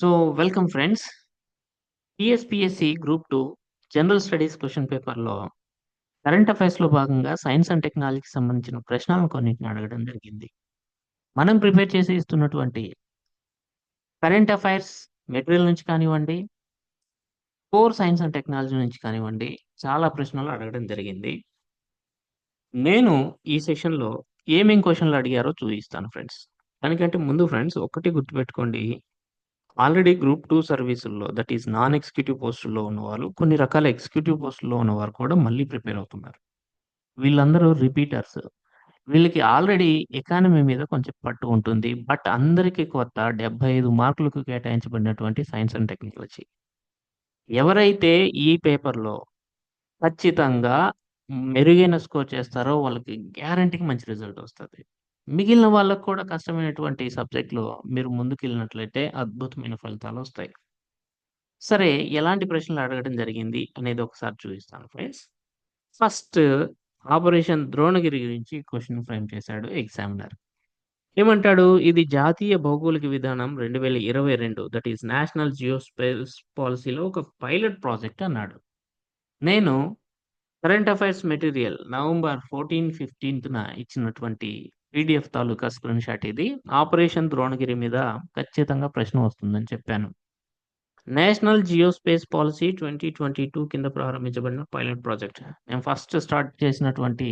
So, welcome friends. TSPSC group two general studies question పేపర్‌లో current అఫైర్స్‌లో భాగంగా science and టెక్నాలజీకి సంబంధించిన ప్రశ్నలను కొన్నిటిని అడగడం జరిగింది. మనం ప్రిపేర్ చేసి ఇస్తున్నటువంటి కరెంట్ అఫైర్స్ మెటీరియల్ నుంచి కానివ్వండి, కోర్ సైన్స్ అండ్ టెక్నాలజీ నుంచి కానివ్వండి, చాలా ప్రశ్నలు అడగడం జరిగింది. నేను ఈ సెషన్‌లో ఏమేం క్వశ్చన్లు అడిగారో చూపిస్తాను ఫ్రెండ్స్. దానికంటే ముందు ఫ్రెండ్స్ ఒకటి గుర్తుపెట్టుకోండి. ఆల్రెడీ గ్రూప్ టూ సర్వీసుల్లో దట్ ఈస్ నాన్ ఎగ్జిక్యూటివ్ పోస్టుల్లో ఉన్నవాళ్ళు, కొన్ని రకాల ఎగ్జిక్యూటివ్ పోస్టుల్లో ఉన్నవారు కూడా మళ్ళీ ప్రిపేర్ అవుతున్నారు. వీళ్ళందరూ రిపీటర్స్. వీళ్ళకి ఆల్రెడీ ఎకానమీ మీద కొంచెం పట్టు ఉంటుంది. బట్ అందరికి కొత్త 75 మార్కులకు కేటాయించబడినటువంటి సైన్స్ అండ్ టెక్నాలజీ. ఎవరైతే ఈ పేపర్‌లో ఖచ్చితంగా మెరుగైన స్కోర్ చేస్తారో వాళ్ళకి గ్యారంటీకి మంచి రిజల్ట్ వస్తుంది మిగిలిన వాళ్ళకి కూడా కష్టమైనటువంటి సబ్జెక్ట్‌లో మీరు ముందుకెళ్ళినట్లయితే అద్భుతమైన ఫలితాలు వస్తాయి సరే ఎలాంటి ప్రశ్నలు అడగడం జరిగింది అనేది ఒకసారి చూపిస్తాను ఫ్రెండ్స్. ఫస్ట్ ఆపరేషన్ ద్రోణగిరి గురించి క్వశ్చన్ ఫ్రేమ్ చేశాడు ఎగ్జామినర్. ఏమంటాడు? ఇది జాతీయ భౌగోళిక విధానం 2022 దట్ ఈస్ నేషనల్ జియోస్పేస్ పాలసీలో ఒక పైలట్ ప్రాజెక్ట్ అన్నాడు. నేను కరెంట్ అఫైర్స్ మెటీరియల్ నవంబర్ 14, 15న ఇచ్చినటువంటి పీడిఎఫ్ తాలూకా స్క్రీన్ షాట్ ఇది. ఆపరేషన్ ద్రోణగిరి మీద ఖచ్చితంగా ప్రశ్న వస్తుందని చెప్పాను. నేషనల్ జియోస్పేస్ పాలిసీ 2022 కింద ప్రారంభించబడిన పైలట్ ప్రాజెక్ట్. నేను ఫస్ట్ స్టార్ట్ చేసినటువంటి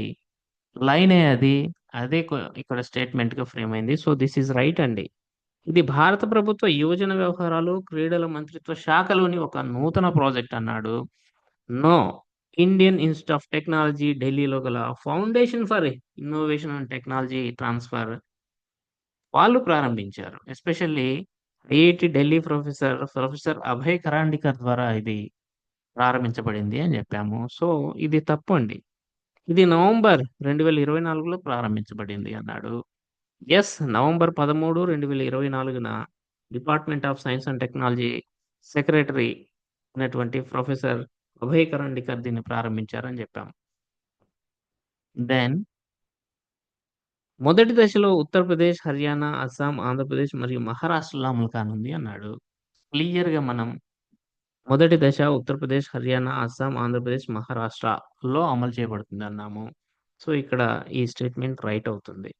లైనే అది. అదే ఇక్కడ స్టేట్మెంట్‌గా ఫ్రేమ్ అయింది. సో, దిస్ ఈజ్ రైట్ అండి. ఇది భారత ప్రభుత్వ యువజన వ్యవహారాలు, క్రీడల మంత్రిత్వ శాఖలోని ఒక నూతన ప్రాజెక్ట్ అన్నాడు. No. Indian Institute of Technology ఢిల్లీలో గల foundation for innovation and technology transfer వాళ్ళు ప్రారంభించారు. Especially IIT Delhi professor, professor Abhay Karandikar ద్వారా ఇది ప్రారంభించబడింది అని చెప్పాము. సో, ఇది తప్పండి. ఇది నవంబర్ 2024లో ప్రారంభించబడింది అన్నాడు. Yes November 13, 2024న department of science and technology secretary అనేటువంటి ప్రొఫెసర్ అభయకరణ్ కరాండికర్ దీన్ని ప్రారంభించారని చెప్పాం. దెన్ మొదటి దశలో ఉత్తరప్రదేశ్, హర్యానా, అస్సాం, ఆంధ్రప్రదేశ్ మరియు మహారాష్ట్రలో అమలు కానుంది అన్నాడు. క్లియర్‌గా మనం మొదటి దశ ఉత్తరప్రదేశ్, హర్యానా, అస్సాం, ఆంధ్రప్రదేశ్, మహారాష్ట్రలో అమలు చేయబడుతుంది అన్నాము. సో, ఇక్కడ ఈ స్టేట్మెంట్ రైట్ అవుతుంది.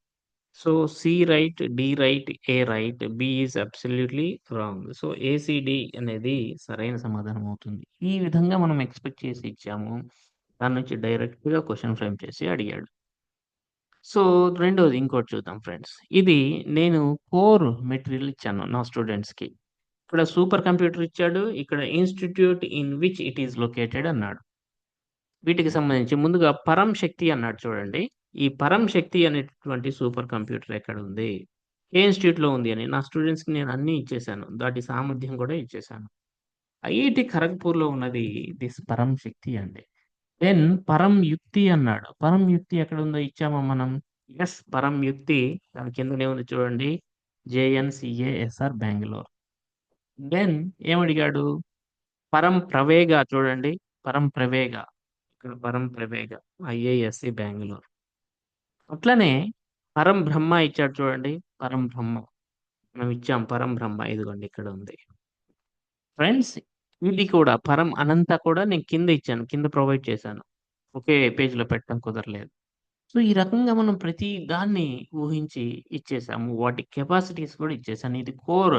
So, C right, D right, A right, B is absolutely wrong. So, ACD అనేది సరైన సమాధానం అవుతుంది. ఈ విధంగా మనం ఎక్స్‌పెక్ట్ చేసి ఇచ్చాము. దాని నుంచి డైరెక్ట్‌గా క్వెషన్ ఫ్రేమ్ చేసి అడిగాడు. సో, రెండోది ఇంకోటి చూద్దాం ఫ్రెండ్స్. ఇది నేను కోర్ మెటీరియల్ ఇచ్చాను నా స్టూడెంట్స్‌కి. ఇక్కడ సూపర్ కంప్యూటర్ ఇచ్చాడు. ఇక్కడ institute in which it is located అన్నాడు. వీటికి సంబంధించి ముందుగా పరం శక్తి అన్నాడు చూడండి. ఈ పరం శక్తి అనేటటువంటి సూపర్ కంప్యూటర్ ఎక్కడుంది? ఏ ఇన్‌స్టిట్యూట్‌లో ఉంది అని నా స్టూడెంట్స్‌కి నేను అన్నీ ఇచ్చేసాను. దాటి సామర్థ్యం కూడా ఇచ్చేసాను. ఐఐటి ఖరగ్‌పూర్‌లో ఉన్నది దిస్ పరం శక్తి అండి. దెన్ పరం యుక్తి అన్నాడు. పరం యుక్తి ఎక్కడ ఉందో ఇచ్చామా మనం? ఎస్ పరం యుక్తి దాని కిందనే ఉంది చూడండి. జేఎన్సిఏఎస్ఆర్ బెంగళూరు దెన్ ఏమడిగాడు? పరం ప్రవేగ చూడండి. పరం ప్రవేగ. ఇక్కడ పరం ప్రవేగ ఐఏఎస్సి బెంగళూరు అట్లనే పరం బ్రహ్మ ఇచ్చాడు చూడండి. పరం బ్రహ్మ. మనం ఇచ్చాం పరం బ్రహ్మ ఇదిగోండి ఇక్కడ ఉంది. ఫ్రెండ్స్ ఇది కూడా పరం అనంత కూడా నేను కింద ఇచ్చాను. కింద ప్రొవైడ్ చేశాను. ఒకే పేజ్‌లో పెట్టడం కుదరలేదు. సో, ఈ రకంగా మనం ప్రతి దాన్ని ఊహించి ఇచ్చేసాము. వాటి కెపాసిటీస్ కూడా ఇచ్చేసాను. ఇది కోర్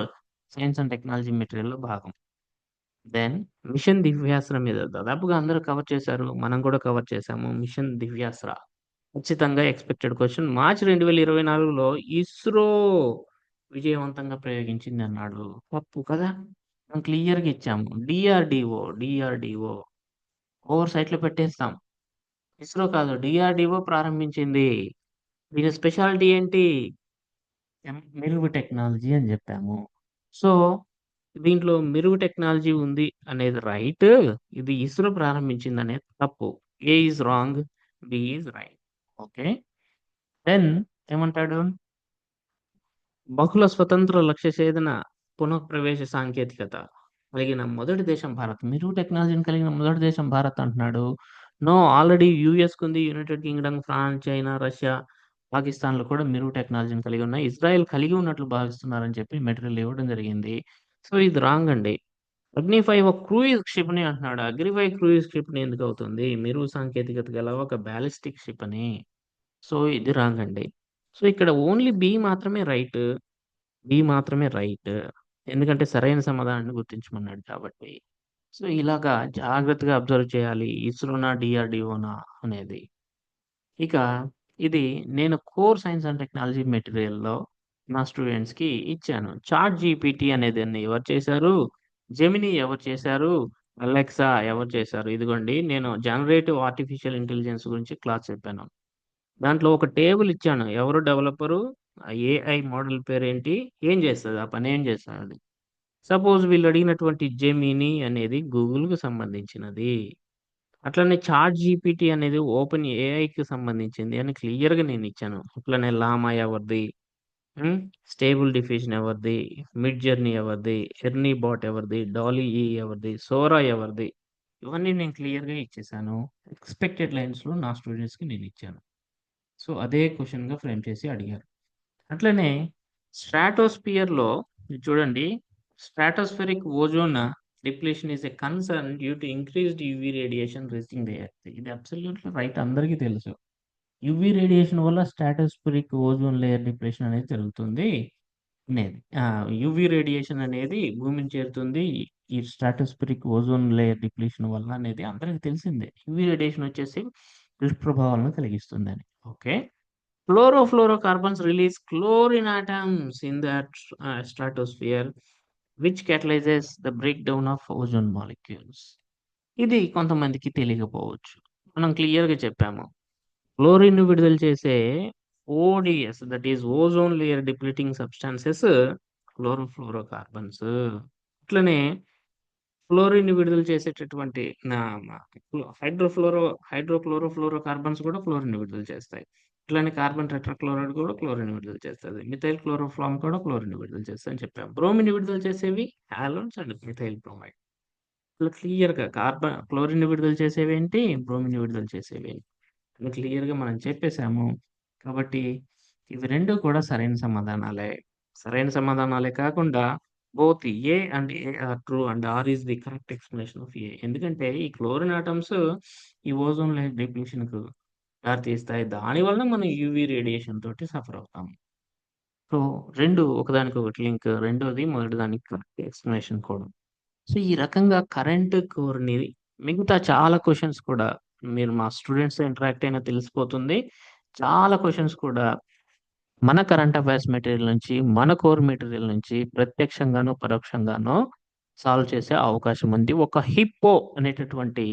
సైన్స్ అండ్ టెక్నాలజీ మెటీరియల్‌లో భాగం. దెన్ మిషన్ దివ్యాస్త్ర మీద దాదాపుగా అందరూ కవర్ చేశారు. మనం కూడా కవర్ చేశాము. మిషన్ దివ్యాస్త్ర. ఖచ్చితంగా ఎక్స్‌పెక్టెడ్ క్వశ్చన్ మార్చ్ 2024లో ఇస్రో విజయవంతంగా ప్రయోగించింది అన్నాడు. తప్పు కదా! మనం క్లియర్‌గా ఇచ్చాము. డిఆర్డిఓ డిఆర్డిఓ ఓవర్ సైట్‌లో పెట్టేస్తాం. ఇస్రో కాదు డిఆర్డిఓ ప్రారంభించింది. దీని స్పెషాలిటీ ఏంటి? మెరుగు టెక్నాలజీ అని చెప్పాము. సో, దీంట్లో మెరుగు టెక్నాలజీ ఉంది అనేది రైట్. ఇది ఇస్రో ప్రారంభించింది అనేది తప్పు. A is wrong. B is right. Okay. Then ఏమంటాడు? బహుళ స్వతంత్ర లక్ష్య ఛేదన పునఃప్రవేశ సాంకేతికత కలిగిన మొదటి దేశం భారత్. మెరుగు టెక్నాలజీని కలిగిన మొదటి దేశం భారత్ అంటున్నాడు. No already యూఎస్‌కుంది. United Kingdom, France, China, Russia, పాకిస్తాన్లు కూడా మెరుగు టెక్నాలజీని కలిగి ఉన్నాయి. ఇజ్రాయెల్ కలిగి ఉన్నట్లు భావిస్తున్నారని చెప్పి మెటీరియల్ ఇవ్వడం జరిగింది. సో, ఇది రాంగ్ అండి. అగ్నిఫై ఒక క్రూయిజ్ షిప్‌ని అంటున్నాడు. అగ్నిఫై క్రూయిజ్ షిప్‌ని ఎందుకవుతుంది? మెరుగు సాంకేతికత గల ఒక బాలిస్టిక్ షిప్ అని. సో, ఇది రాంగ్ అండి. సో, ఇక్కడ ఓన్లీ బి మాత్రమే రైట్. బి మాత్రమే రైట్. ఎందుకంటే సరైన సమాధానాన్ని గుర్తించమన్నాడు కాబట్టి. సో, ఇలాగా జాగ్రత్తగా అబ్జర్వ్ చేయాలి. ఇస్రోనా, డీఆర్‌డీఓనా అనేది. ఇక ఇది నేను కోర్ సైన్స్ అండ్ టెక్నాలజీ మెటీరియల్‌లో నా స్టూడెంట్స్‌కి ఇచ్చాను. చాట్ జీపీటీ అనేదాన్ని ఎవరు చేశారు? జెమినీ ఎవరు చేశారు? అలెక్సా ఎవరు చేశారు? ఇదిగోండి నేను జనరేటివ్ ఆర్టిఫిషియల్ ఇంటెలిజెన్స్ గురించి క్లాస్ చెప్పాను. దాంట్లో ఒక టేబుల్ ఇచ్చాను. ఎవరు డెవలపరు? ఏఐ మోడల్ పేరేంటి? ఏం చేస్తుంది ఆ పని ఏం చేస్తది? సపోజ్ వీళ్ళు అడిగినటువంటి జెమినీ అనేది గూగుల్కు సంబంధించినది. అట్లనే చాట్ జీపీటీ అనేది ఓపెన్ ఏఐకి సంబంధించింది అని క్లియర్‌గా నేనిచ్చాను. అట్లనే లామా ఎవరిది? హ్మ్. స్టేబుల్ డిఫ్యూజన్ ఎవరిది? మిడ్ జర్నీ ఎవరిది? ఎర్నీ బాట్ ఎవరిది? డాలీ ఈ e ఎవరిది? సోరా ఎవరిది? ఇవన్నీ నేను క్లియర్‌గా ఇచ్చేసాను. ఎక్స్‌పెక్టెడ్ లైన్స్‌లో నా స్టూడెంట్స్‌కి నేనిచ్చాను. సో, అదే క్వెషన్‌గా ఫ్రేమ్ చేసి అడిగారు. అట్లనే స్ట్రాటోస్పియర్లో చూడండి. Stratospheric ozone depletion is a concern due to increased UV radiation reaching the earth. ఇది అబ్సల్యూట్‌లీ రైట్ అందరికీ తెలుసు. యువి రేడియేషన్ వల్ల స్టాటస్పిరిక్ ఓజోన్ లేయర్ డిప్రెషన్ అనేది జరుగుతుంది అనేది. రేడియేషన్ అనేది భూమిని చేరుతుంది. ఈ స్ట్రాటోస్ఫెరిక్ ఓజోన్ లేయర్ డిప్లీషన్ వల్ల అనేది అందరికి తెలిసిందే. యువి రేడియేషన్ వచ్చేసి దుష్ప్రభావాలను కలిగిస్తుందని. Okay. Chlorofluorocarbons release chlorine atoms in that stratosphere which catalyses the break down of ozone molecules. ఇది కొంతమందికి తెలియకపోవచ్చు. మనం క్లియర్‌గా చెప్పాము. క్లోరిన్ విడుదల చేసే ODS that is ozone layer depleting substances chlorofluorocarbons. అట్లనే ఫ్లోరిన్‌ని విడుదల చేసేటటువంటి నా మ హైడ్రోఫ్లోరో హైడ్రోక్లోరోఫ్లోరోకార్బన్స్ కూడా క్లోరిన్ విడుదల చేస్తాయి. ఇట్లానే కార్బన్ టెట్రాక్లోరైడ్ కూడా క్లోరిన్ విడుదల చేస్తుంది మిథైల్ క్లోరోఫ్లామ్ కూడా క్లోరిన్ విడుదల చేస్తదని చెప్పాం. బ్రోమిన్ విడుదల చేసేవి హాలోన్స్ అండ్ మిథైల్ బ్రోమైడ్. ఇట్లా క్లియర్‌గా కార్బన్ క్లోరిన్ విడుదల చేసేవి ఏంటి బ్రోమిన్ విడుదల చేసేవి ఏంటి క్లియర్‌గా మనం చెప్పేసాము. కాబట్టి ఇవి రెండు కూడా సరైన సమాధానాలే. సరైన సమాధానాలే కాకుండా both A and A are true and R is the correct explanation of A. ఎందుకంటే ఈ క్లోరిన్ ఆటమ్స్ ఈ ఓజోన్ లేయర్ డిప్లీషన్‌కు దారితీస్తాయి. దాని వలన మనం యువి రేడియేషన్ తోటి సఫర్ అవుతాం. సో, రెండు ఒకదానికి ఒకటి లింక్. రెండోది మొదటి దానికి కరెక్ట్ ఎక్స్ప్లెనేషన్ కూడా. సో, ఈ రకంగా కరెంట్ కోర్‌ని మిగతా చాలా క్వశ్చన్స్ కూడా మీరు మా స్టూడెంట్స్ ఇంటరాక్ట్ అయినా తెలిసిపోతుంది. చాలా క్వశ్చన్స్ కూడా మన కరెంట్ అఫైర్స్ మెటీరియల్ నుంచి, మన కోర్ మెటీరియల్ నుంచి ప్రత్యక్షంగానో, పరోక్షంగానో సాల్వ్ చేసే అవకాశం ఉంది. ఒక హిప్పో అనేటటువంటి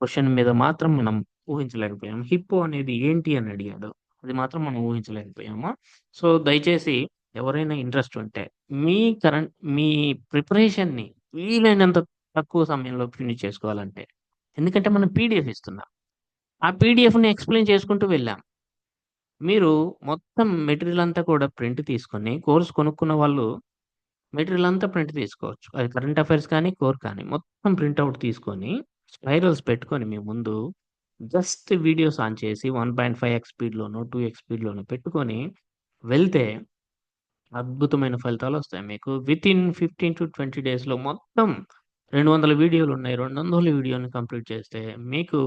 క్వశ్చన్ మీద మాత్రం మనం ఊహించలేకపోయాం. హిప్పో అనేది ఏంటి అని అడిగాడు. అది మాత్రం మనం ఊహించలేకపోయాము. సో, దయచేసి ఎవరైనా ఇంట్రెస్ట్ ఉంటే మీ కరెంట్ మీ ప్రిపరేషన్‌ని వీలైనంత తక్కువ సమయంలో ఫినిష్ చేసుకోవాలంటే ఎందుకంటే మనం పీడీఎఫ్ ఇస్తున్నాం. ఆ పీడీఎఫ్‌ని ఎక్స్‌ప్లెయిన్ చేసుకుంటూ వెళ్ళాం. మీరు మొత్తం మెటీరియల్ అంతా కూడా ప్రింట్ తీసుకొని కోర్స్ కొనుక్కున్న వాళ్ళు మెటీరియల్ అంతా ప్రింట్ తీసుకోవచ్చు. అది కరెంట్ అఫైర్స్ కానీ, కోర్ కానీ మొత్తం ప్రింట్ తీసుకొని స్పైరల్స్ పెట్టుకొని మీ ముందు జస్ట్ వీడియోస్ ఆన్ చేసి 1.5 స్పీడ్‌లోనో, 2 స్పీడ్‌లోనో పెట్టుకొని వెళ్తే అద్భుతమైన ఫలితాలు వస్తాయి మీకు. వితిన్ 15-20 డేస్‌లో మొత్తం రెండు వందల వీడియోలు ఉన్నాయి రెండు వందల వీడియోని కంప్లీట్ చేస్తే మీకు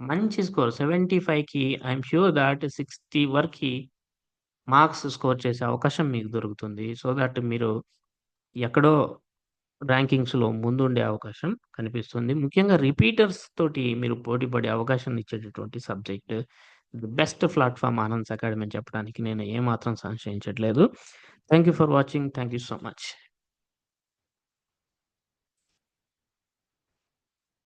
మంచి స్కోర్ సెవెంటీ ఫైవ్కి ఐఎమ్ ష్యూర్ దాట్ సిక్స్టీ వరకు మార్క్స్ స్కోర్ చేసే అవకాశం మీకు దొరుకుతుంది. సో దట్ మీరు ఎక్కడో ర్యాంకింగ్స్‌లో ముందుండే అవకాశం కనిపిస్తుంది. ముఖ్యంగా రిపీటర్స్ తోటి మీరు పోటీ పడే అవకాశం ఇచ్చేటటువంటి subject. The best platform Anand's academy అని చెప్పడానికి నేను ఏమాత్రం సంశయించట్లేదు. Thank you for watching. Thank you so much.